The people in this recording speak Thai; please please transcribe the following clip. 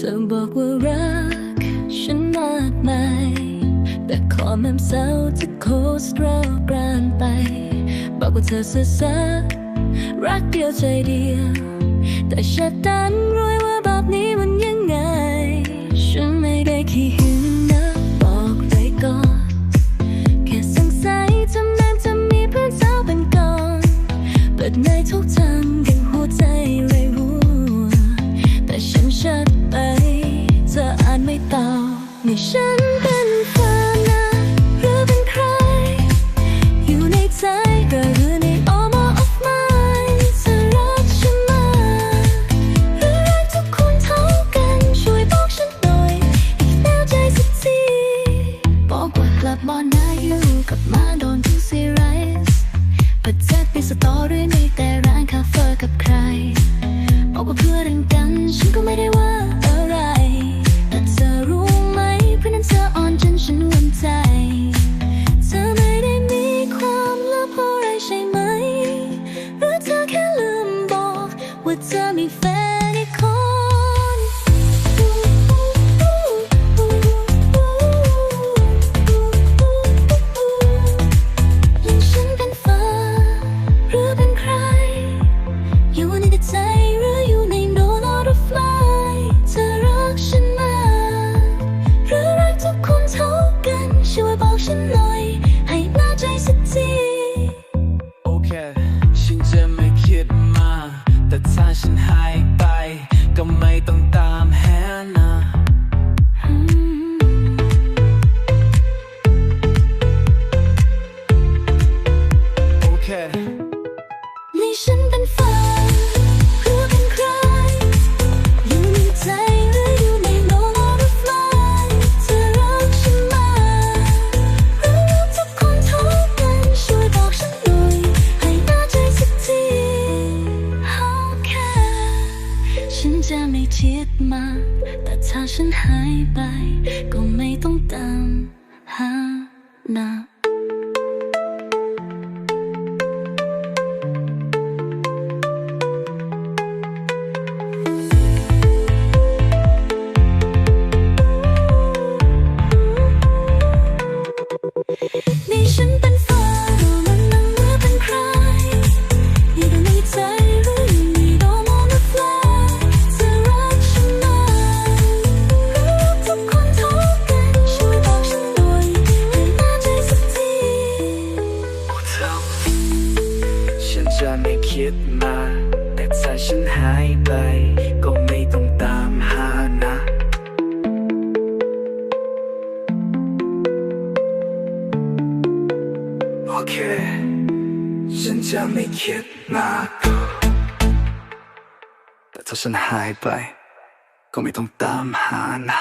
ธอบอกว่ารักฉันมากมาย แต่ขอแม่มเศร้าจะโคสตรากรานไป บอกว่าเธอเสียสะรักเดียวใจเดียว แต่ฉันดันรู้ว่าแบบนี้มันยังไง ฉันไม่ได้ขี้หึงนะบอกไว้ก่อนแค่สงสัยจำนานจะมีเพื่อนสาวเป็นก่อนเปิ อบนี่ฉันเป็นแฟนนะหรือเป็นใคร อยู่ในใจหรือใน all of mine เธอรักฉันมากหรือรักทุกคนเท่ากันช่วยบอกฉันหน่อยอีกแนวใจสักทีบอกว่ากลับบ้านนาอยู่กับมาโดนทุกซีไรส์ประเทศเป็นสตอรี่มีแต่ร้านคาเฟ่กับใครบอกว่าเพื่อนกันฉันก็ไม่ได้ว่า ว่าเธอมีแฟนอีกคนยังฉันเป็นฟ้าหรือเป็นใคร อยู่ในใจหรืออยู่ในโดน out of line เธอรักฉันมากหรือรักทุกคนเท่ากันช่วยบอกฉันหน่อย แต่ถ้าฉันหายไป ก็ไม่ต้องตามหานะโอเค นี่ฉันเป็นฟ้า ไม่คิดมา แต่ถ้าฉันหายไป จะไม่คิดมา แต่ถ้าฉันหายไป ก็ไม่ต้องตามหานะโอเค ฉันจะไม่คิดมากแต่ถ้าฉันหายไป ก็ไม่ต้องตามหานะ